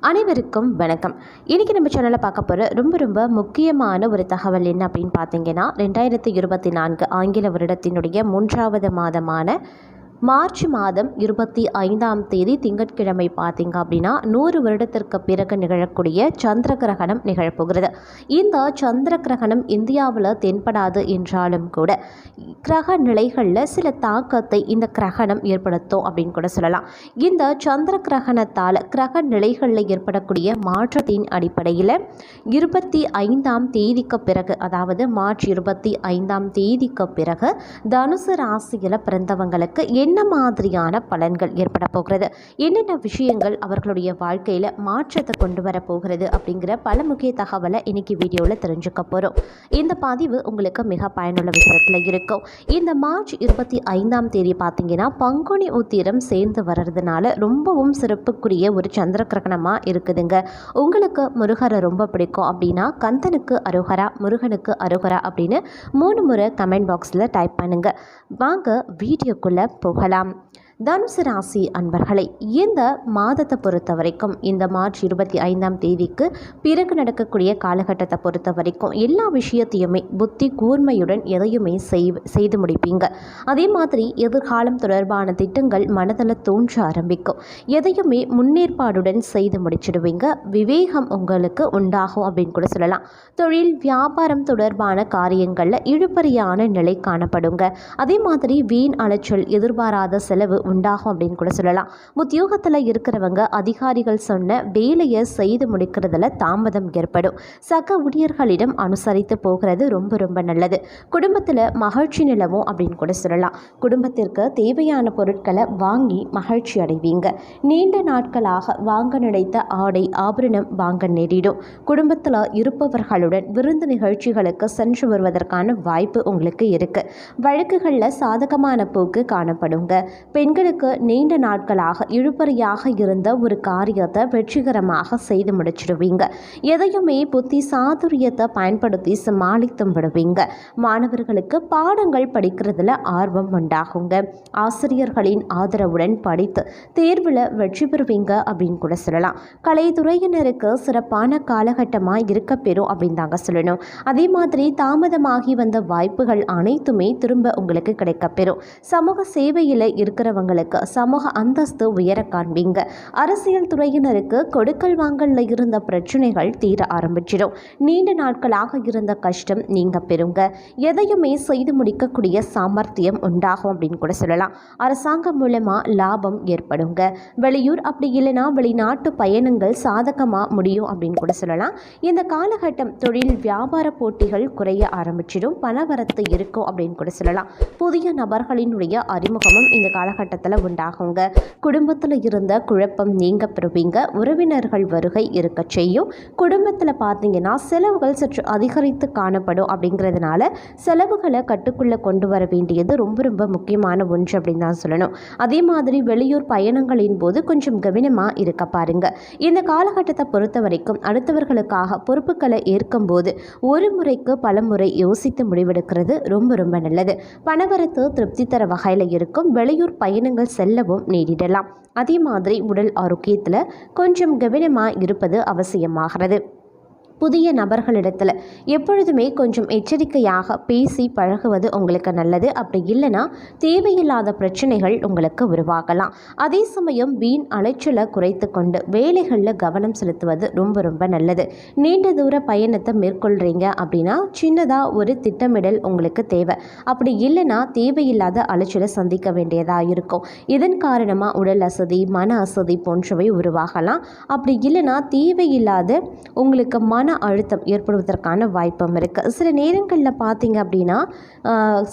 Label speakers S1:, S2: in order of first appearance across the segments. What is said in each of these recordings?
S1: அனைவருக்கும் வணக்கம். இன்றைக்கி நம்ம சேனலில் பார்க்க போகிற ரொம்ப ரொம்ப முக்கியமான ஒரு தகவல் என்ன அப்படின்னு பார்த்தீங்கன்னா ரெண்டாயிரத்தி இருபத்தி நான்கு ஆங்கில வருடத்தினுடைய மூன்றாவது மாதமான மார்ச் மாதம் இருபத்தி ஐந்தாம் தேதி திங்கட்கிழமை பார்த்தீங்க அப்படின்னா நூறு வருடத்திற்கு பிறகு நிகழக்கூடிய சந்திர கிரகணம் நிகழப்போகிறது. இந்த சந்திர கிரகணம் இந்தியாவில் தென்படாது என்றாலும் கூட கிரக நிலைகளில் சில தாக்கத்தை இந்த கிரகணம் ஏற்படுத்தும் அப்படின்னு கூட சொல்லலாம். இந்த சந்திர கிரகணத்தால் கிரக நிலைகளில் ஏற்படக்கூடிய மாற்றத்தின் அடிப்படையில் இருபத்தி ஐந்தாம் தேதிக்கு பிறகு அதாவது மார்ச் இருபத்தி ஐந்தாம் தேதிக்கு பிறகு தனுசு ராசியில் பிறந்தவங்களுக்கு என்ன மாதிரியான பலன்கள் ஏற்பட போகிறது? என்னென்ன விஷயங்கள் அவர்களுடைய வாழ்க்கையில் மாற்றத்தை கொண்டு வர போகிறது அப்படிங்கிற பல முக்கிய தகவலை இன்னைக்கு வீடியோவில் தெரிஞ்சுக்க போகிறோம் இந்த பதிவு உங்களுக்கு மிக பயனுள்ள விஷயத்தில் இருக்கும். இந்த மார்ச் இருபத்தி ஐந்தாம் தேதி பார்த்தீங்கன்னா பங்குனி உத்திரம் சேர்ந்து வர்றதுனால ரொம்பவும் சிறப்புக்குரிய ஒரு சந்திர கிரகணமாக இருக்குதுங்க. உங்களுக்கு முருகரை ரொம்ப பிடிக்கும் அப்படின்னா கந்தனுக்கு அருகரா முருகனுக்கு அருகரா அப்படின்னு மூணு முறை கமெண்ட் பாக்ஸில் டைப் பண்ணுங்க. வாங்க வீடியோக்குள்ளே போகலாம் தனுசு ராசி அன்பர்களை இந்த மாதத்தை பொறுத்த வரைக்கும் இந்த மார்ச் இருபத்தி ஐந்தாம் தேதிக்கு பிறகு நடக்கக்கூடிய காலகட்டத்தை பொறுத்த வரைக்கும் எல்லா விஷயத்தையுமே புத்தி கூர்மையுடன் எதையுமே செய் செய்து முடிப்பீங்க. அதே மாதிரி எதிர்காலம் தொடர்பான திட்டங்கள் மனதில் தோன்ற ஆரம்பிக்கும். எதையுமே முன்னேற்பாடுடன் செய்து முடிச்சிடுவீங்க. விவேகம் உங்களுக்கு உண்டாகும் அப்படின்னு கூட சொல்லலாம். தொழில் வியாபாரம் தொடர்பான காரியங்களில் இழுபறியான நிலை காணப்படுங்க. அதே மாதிரி வீண் அலைச்சல் எதிர்பாராத செலவு உண்டாகும் அப்படின்னு கூட சொல்லலாம். உத்தியோகத்தில் இருக்கிறவங்க அதிகாரிகள் சொன்ன வேலையை செய்து முடிக்கிறதுல தாமதம் ஏற்படும். சக ஊழியர்களிடம் அனுசரித்து போகிறது ரொம்ப ரொம்ப நல்லது. குடும்பத்தில் மகிழ்ச்சி நிலவும் அப்படின்னு கூட சொல்லலாம். குடும்பத்திற்கு தேவையான பொருட்களை வாங்கி மகிழ்ச்சி அடைவீங்க. நீண்ட நாட்களாக வாங்க நினைத்த ஆடை ஆபரணம் வாங்க நேரிடும். குடும்பத்தில் இருப்பவர்களுடன் விருந்து நிகழ்ச்சிகளுக்கு சென்று வருவதற்கான வாய்ப்பு உங்களுக்கு இருக்கு. வழக்குகளில் சாதகமான போக்கு காணப்படுங்க. பெண்களுக்கு நீண்ட நாட்களாக இழுபறியாக இருந்த ஒரு காரியத்தை வெற்றிகரமாக செய்து முடிச்சிடுவீங்க. எதையுமே புத்தி சாதுரியத்தை பயன்படுத்தி சமாளித்தும் விடுவீங்க. மாணவர்களுக்கு பாடங்கள் படிக்கிறதுல ஆர்வம் உண்டாகுங்க. ஆசிரியர்களின் ஆதரவுடன் படித்து தேர்வில் வெற்றி பெறுவீங்க அப்படின்னு கூட சொல்லலாம். கலைத்துறையினருக்கு சிறப்பான காலகட்டமாக இருக்க பெறும் அப்படின்னு தாங்க சொல்லணும். அதே மாதிரி தாமதமாகி வந்த வாய்ப்புகள் அனைத்துமே திரும்ப உங்களுக்கு கிடைக்கப்பெறும் சமூக சேவையில் இருக்கிறவங்க அவங்களுக்கு சமூக அந்தஸ்து உயர காண்பீங்க. அரசியல் துறையினருக்கு கொடுக்கல் வாங்கல்ல இருந்த பிரச்சனைகள் தீர ஆரம்பிச்சிடும். நீண்ட நாட்களாக இருந்த கஷ்டம் நீங்க பெறுங்க. எதையுமே செய்து முடிக்கக்கூடிய சாமர்த்தியம் உண்டாகும் அப்படின்னு கூட சொல்லலாம். அரசாங்கம் மூலமா லாபம் ஏற்படுங்க. வெளியூர் அப்படி இல்லைன்னா வெளிநாட்டு பயணங்கள் சாதகமாக முடியும் அப்படின்னு கூட சொல்லலாம். இந்த காலகட்டம் தொழில் வியாபார போட்டிகள் குறைய ஆரம்பிச்சிடும். பணவரத்து இருக்கும் அப்படின்னு கூட சொல்லலாம். புதிய நபர்களினுடைய அறிமுகமும் இந்த காலகட்டத்தில் உண்டாகுங்க. குடும்பத்தில் இருந்த குழப்பம் நீங்க பெறுவீங்க. உறவினர்கள் வருகை இருக்க செய்யும். குடும்பத்தில் பார்த்தீங்கன்னா செலவுகள் சற்று அதிகரித்து காணப்படும் அப்படிங்கிறதுனால செலவுகளை கட்டுக்குள்ளே கொண்டு வர வேண்டியது ரொம்ப ரொம்ப முக்கியமான ஒன்று அப்படின்னு தான் சொல்லணும். அதே மாதிரி வெளியூர் பயணங்களின் போது கொஞ்சம் கவனமாக இருக்க பாருங்க. இந்த காலகட்டத்தை பொறுத்த வரைக்கும் அடுத்தவர்களுக்காக பொறுப்புகளை ஏற்கும்போது ஒரு முறைக்கு பல முறை யோசித்து முடிவெடுக்கிறது ரொம்ப ரொம்ப நல்லது. பணவரத்து திருப்தி தர வகையில் இருக்கும். வெளியூர் பயணம் பயணங்கள் செல்லவும் நேரிடலாம். அதே மாதிரி உடல் ஆரோக்கியத்தில் கொஞ்சம் கவனமாக இருப்பது அவசியமாகிறது. புதிய நபர்களிடத்தில் எப்பொழுதுமே கொஞ்சம் எச்சரிக்கையாக பேசி பழகுவது உங்களுக்கு நல்லது. அப்படி இல்லைன்னா தேவையில்லாத பிரச்சனைகள் உங்களுக்கு உருவாகலாம். அதே சமயம் வீண் அலைச்சலை குறைத்து கொண்டு வேலைகளில் கவனம் செலுத்துவது ரொம்ப ரொம்ப நல்லது. நீண்ட தூர பயணத்தை மேற்கொள்கிறீங்க அப்படின்னா சின்னதாக ஒரு திட்டமிடல் உங்களுக்கு தேவை. அப்படி இல்லைன்னா தேவையில்லாத அலைச்சலை சந்திக்க வேண்டியதாக இருக்கும். இதன் காரணமாக உடல் அசதி மன அசதி போன்றவை உருவாகலாம். அப்படி இல்லைன்னா தேவையில்லாத உங்களுக்கு மன அழுத்தம் ஏற்படுவதற்கான வாய்ப்பும் இருக்குது சில நேரங்களில் பார்த்தீங்க அப்படின்னா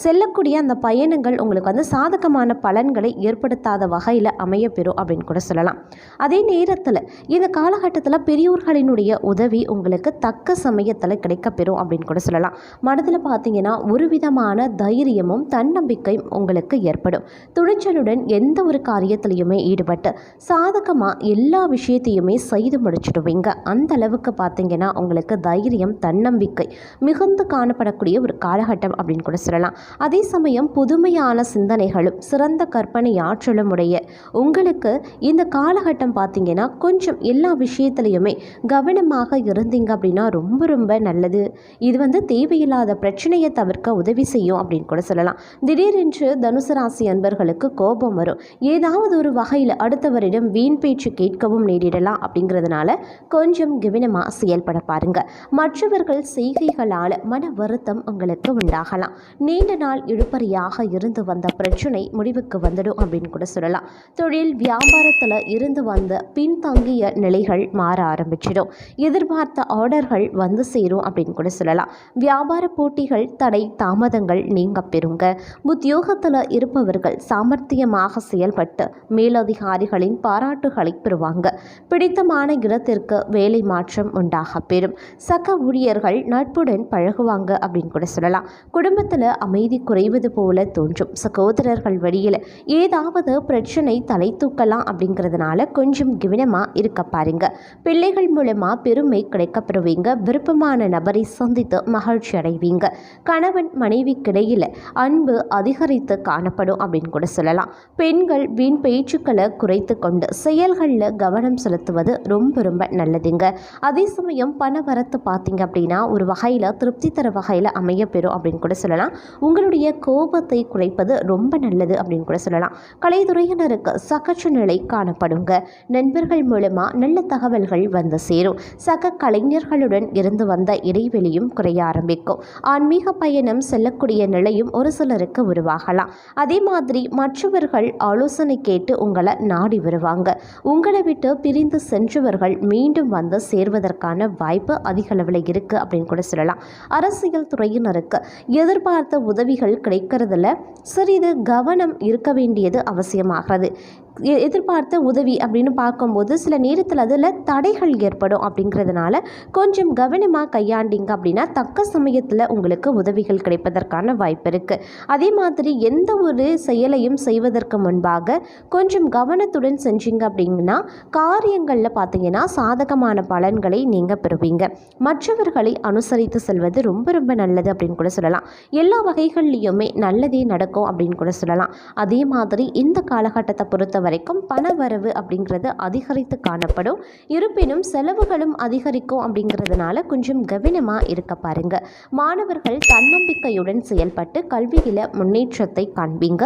S1: செல்லக்கூடிய அந்த பயணங்கள் உங்களுக்கு வந்து சாதகமான பலன்களை ஏற்படுத்தாத வகையில் அமையப்பெறும் அப்படின்னு கூட சொல்லலாம். அதே நேரத்தில் இந்த காலகட்டத்தில் பெரியோர்களினுடைய உதவி உங்களுக்கு தக்க சமயத்தில் கிடைக்கப்பெறும் அப்படின்னு கூட சொல்லலாம். மனதில் பார்த்தீங்கன்னா ஒரு விதமான தைரியமும் தன்னம்பிக்கையும் உங்களுக்கு ஏற்படும். துணிச்சலுடன் எந்த ஒரு காரியத்திலையுமே ஈடுபட்டு சாதகமாக எல்லா விஷயத்தையுமே செய்து முடிச்சிடுவீங்க. அந்த அளவுக்கு பார்த்தீங்கன்னா அவங்களுக்கு தைரியம் தன்னம்பிக்கை மிகுந்து காணப்படக்கூடிய ஒரு காலகட்டம் அப்படின்னு கூட சொல்லலாம். அதே சமயம் புதுமையான சிந்தனைகளும் சிறந்த கற்பனை ஆற்றலும் உடைய உங்களுக்கு இந்த காலகட்டம் பார்த்தீங்கன்னா கொஞ்சம் எல்லா விஷயத்துலையுமே கவனமாக இருந்தீங்க அப்படின்னா ரொம்ப ரொம்ப நல்லது. இது வந்து தேவையில்லாத பிரச்சனையை தவிர்க்க உதவி செய்யும் அப்படின்னு கூட சொல்லலாம். திடீரென்று தனுசு ராசி அன்பர்களுக்கு கோபம் வரும். ஏதாவது ஒரு வகையில் அடுத்தவரிடம் வீண் பேச்சு கேட்கவும் நேரிடலாம் அப்படிங்கிறதுனால கொஞ்சம் கவனமாக செயல்பட பாருங்க. மற்றவர்கள் செய்கைகளால் மன வருத்தம் உங்களுக்கு உண்டாகலாம். நீண்ட நாள் இழுப்பறியாக இருந்து வந்த பிரச்சனை முடிவுக்கு வந்துடும் அப்படின்னு கூட சொல்லலாம். தொழில் வியாபாரத்தில் இருந்து வந்த பின்தங்கிய நிலைகள் மாற ஆரம்பிச்சிடும். எதிர்பார்த்த ஆர்டர்கள் வந்து சேரும் அப்படின்னு கூட சொல்லலாம். வியாபார போட்டிகள் தடை தாமதங்கள் நீங்க பெறுங்க. உத்தியோகத்தில் இருப்பவர்கள் சாமர்த்தியமாக செயல்பட்டு மேலதிகாரிகளின் பாராட்டுகளை பெறுவாங்க. பிடித்தமான இடத்திற்கு வேலை மாற்றம் உண்டாக பெறும். சக ஊழியர்கள் நட்புடன் பழகுவாங்க அப்படின்னு கூட சொல்லலாம். குடும்பத்தில் அமைதி குறைவது போல தோன்றும். சகோதரர்கள் வழியில் ஏதாவது பிரச்சனை தலை தூக்கலாம் அப்படிங்கிறதுனால கொஞ்சம் கவனமாக இருக்க பாருங்க. பிள்ளைகள் மூலமாக பெருமை கிடைக்கப்பெறுவீங்க விருப்பமான நபரை சந்தித்து மகிழ்ச்சி அடைவீங்க. கணவன் மனைவிக்கிடையில் அன்பு அதிகரித்து காணப்படும் அப்படின்னு கூட சொல்லலாம். பெண்கள் வீண் பேச்சுக்களை குறைத்து கொண்டு செயல்களில் கவனம் செலுத்துவது ரொம்ப ரொம்ப நல்லதுங்க. அதே சமயம் பண வரத்து பார்த்தீங்க அப்படின்னா ஒரு வகையில் திருப்தி தர வகையில் அமையப்பெறும் அப்படின்னு கூட சொல்லலாம். உங்களுடைய கோபத்தை குறைப்பது ரொம்ப நல்லது அப்படின்னு கூட சொல்லலாம். கலைத்துறையினருக்கு சகச்சு நிலை காணப்படுங்க. நண்பர்கள் மூலமாக நல்ல தகவல்கள் வந்து சேரும். சக கலைஞர்களுடன் இருந்து வந்த இடைவெளியும் குறைய ஆரம்பிக்கும். ஆன்மீக பயணம் செல்லக்கூடிய நிலையும் ஒரு சிலருக்கு உருவாகலாம். அதே மாதிரி மற்றவர்கள் ஆலோசனை கேட்டு உங்களை நாடி வருவாங்க. உங்களை விட்டு பிரிந்து சென்றவர்கள் மீண்டும் வந்து சேர்வதற்கான வாய்ப்பு அதிக அளவில் இருக்குது அப்படின்னு கூட சொல்லலாம். அரசியல் துறையினருக்கு எதிர்பார்த்த உதவிகள் கிடைக்கிறதுல சிறிது கவனம் இருக்க வேண்டியது அவசியமாகிறது. எதிர்பார்த்த உதவி அப்படின்னு பார்க்கும்போது சில நேரத்தில் அதில் தடைகள் ஏற்படும் அப்படிங்கிறதுனால கொஞ்சம் கவனமாக கையாண்டிங்க அப்படின்னா தக்க சமயத்தில் உங்களுக்கு உதவிகள் கிடைப்பதற்கான வாய்ப்பு இருக்குது அதே மாதிரி எந்த ஒரு செயலையும் செய்வதற்கு முன்பாக கொஞ்சம் கவனத்துடன் செஞ்சீங்க அப்படின்னா காரியங்களில் பார்த்தீங்கன்னா சாதகமான பலன்களை நீங்கள் பெறுவீங்க. மற்றவர்களை அனுசரித்து செல்வது ரொம்ப ரொம்ப நல்லது அப்படின்னு கூட சொல்லலாம். எல்லா வகைகள்லையுமே நல்லதே நடக்கும் அப்படின்னு கூட சொல்லலாம். அதே மாதிரி இந்த காலகட்டத்தை பொறுத்த வரைக்கும் பண வரவு அப்படிங்கிறது அதிகரித்து காணப்படும். இருப்பினும் செலவுகளும் அதிகரிக்கும் அப்படிங்கிறதுனால கொஞ்சம் கவனமாக இருக்க பாருங்க. மாணவர்கள் தன்னம்பிக்கையுடன் செயல்பட்டு கல்வியில் முன்னேற்றத்தை காண்பீங்க.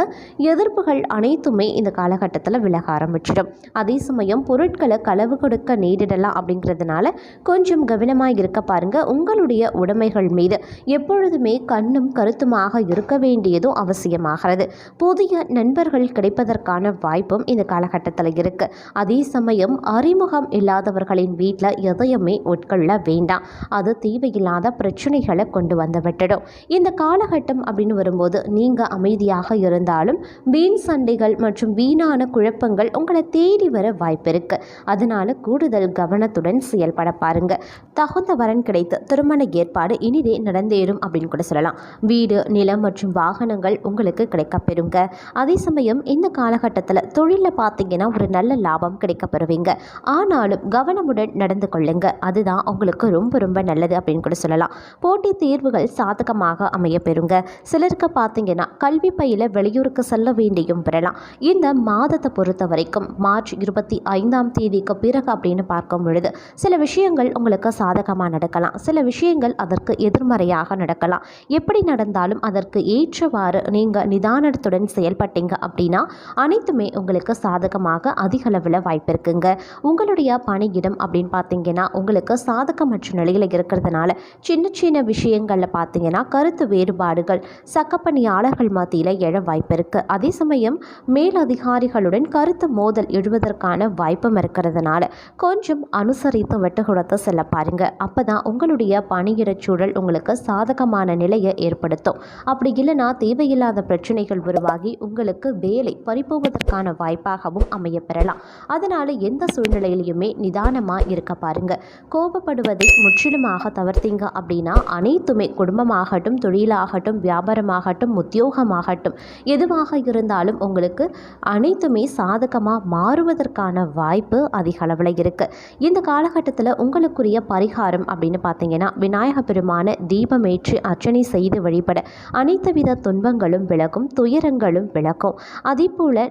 S1: எதிர்ப்புகள் அனைத்துமே இந்த காலகட்டத்தில் விலக ஆரம்பிச்சிடும். அதே சமயம் பொருட்களை களவு கொடுக்க நேரிடலாம் அப்படிங்கிறதுனால கொஞ்சம் கவனமாக இருக்க பாருங்க. உங்களுடைய உடைமைகள் மீது எப்பொழுதுமே கண்ணும் கருத்துமாக இருக்க வேண்டியதும் அவசியமாகிறது. புதிய நண்பர்கள் கிடைப்பதற்கான வாய்ப்பும் இந்த காலகட்டத்தில் இருக்கு. அதே சமயம் அறிமுகம் இல்லாதவர்களின் வீட்டில் எதையுமே உட்கொள்ள வேண்டாம். அது தேவையில்லாத பிரச்சனைகளை கொண்டு வந்து விட்டுடும். இந்த காலகட்டம் அப்படின்னு வரும்போது நீங்கள் அமைதியாக இருந்தாலும் வீண் சண்டைகள் மற்றும் வீணான குழப்பங்கள் உங்களை தேடி வர வாய்ப்பு இருக்கு. அதனால கூடுதல் கவனத்துடன் செயல்பட பாருங்க. தகுந்த வரன் கிடைத்து திருமண ஏற்பாடு இனிதே நடந்தேறும் அப்படின்னு கூட சொல்லலாம். வீடு நிலம் மற்றும் வாகனங்கள் உங்களுக்கு கிடைக்கப்பெறுங்க. அதே சமயம் இந்த காலகட்டத்தில் தொழில் தொழிலில் பார்த்தீங்கன்னா ஒரு நல்ல லாபம் கிடைக்கப்பெறுவீங்க. ஆனாலும் கவனமுடன் நடந்து கொள்ளுங்க. அதுதான் உங்களுக்கு ரொம்ப ரொம்ப நல்லது அப்படின்னு கூட சொல்லலாம். போட்டித் தேர்வுகள் சாதகமாக அமைய பெறுங்க சிலருக்கு பார்த்தீங்கன்னா கல்வி பயில வெளியூருக்கு செல்ல வேண்டியும் பெறலாம். இந்த மாதத்தை பொறுத்த வரைக்கும் மார்ச் இருபத்தி ஐந்தாம் தேதிக்கு பிறகு அப்படின்னு பார்க்கும் பொழுது சில விஷயங்கள் உங்களுக்கு சாதகமாக நடக்கலாம். சில விஷயங்கள் அதற்கு எதிர்மறையாக நடக்கலாம். எப்படி நடந்தாலும் அதற்கு ஏற்றவாறு நீங்கள் நிதானத்துடன் செயல்பட்டீங்க அப்படின்னா அனைத்துமே உங்களுக்கு சாதகமாக அதிக அளவில் வாய்ப்பு இருக்குங்க. உங்களுடைய பணியிடம் அப்படின்னு பார்த்தீங்கன்னா உங்களுக்கு சாதகமற்ற நிலையில் இருக்கிறதுனால சின்ன சின்ன விஷயங்களில் பார்த்தீங்கன்னா கருத்து வேறுபாடுகள் சக்கப்பணியாளர்கள் மத்தியில் எழ வாய்ப்பு இருக்குது அதே சமயம் மேலதிகாரிகளுடன் கருத்து மோதல் எழுவதற்கான வாய்ப்பும் இருக்கிறதுனால கொஞ்சம் அனுசரித்து விட்டு கொடுத்து செல்ல பாருங்க. அப்போ தான் உங்களுடைய பணியிடச் சூழல் உங்களுக்கு சாதகமான நிலையை ஏற்படுத்தும். அப்படி இல்லைன்னா தேவையில்லாத பிரச்சனைகள் உருவாகி உங்களுக்கு வேலை பறிப்போவதற்கான வாய்ப்பு வாய்ப்பாகவும் அமையப்பெறலாம். அதனால் எந்த சூழ்நிலையிலையுமே நிதானமாக இருக்க பாருங்க. கோபப்படுவதை முற்றிலுமாக தவிர்த்தீங்க அப்படின்னா அனைத்துமே குடும்பமாகட்டும் தொழிலாகட்டும் வியாபாரமாகட்டும் உத்தியோகமாகட்டும் எதுவாக இருந்தாலும் உங்களுக்கு அனைத்துமே சாதகமாக மாறுவதற்கான வாய்ப்பு அதிக அளவில் இருக்குது இந்த காலகட்டத்தில் உங்களுக்குரிய பரிகாரம் அப்படின்னு பார்த்தீங்கன்னா விநாயக பெருமான தீபமேற்றி அர்ச்சனை செய்து வழிபட அனைத்து வித துன்பங்களும் விலகும் துயரங்களும் விளக்கும் அதே போல்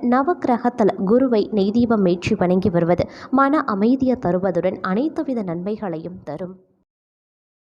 S1: நவக்கிரகத்தில் குருவை நெய்தீபம் ஏற்றி வணங்கி வருவது மன அமைதியை தருவதுடன் அனைத்து வித நன்மைகளையும் தரும்.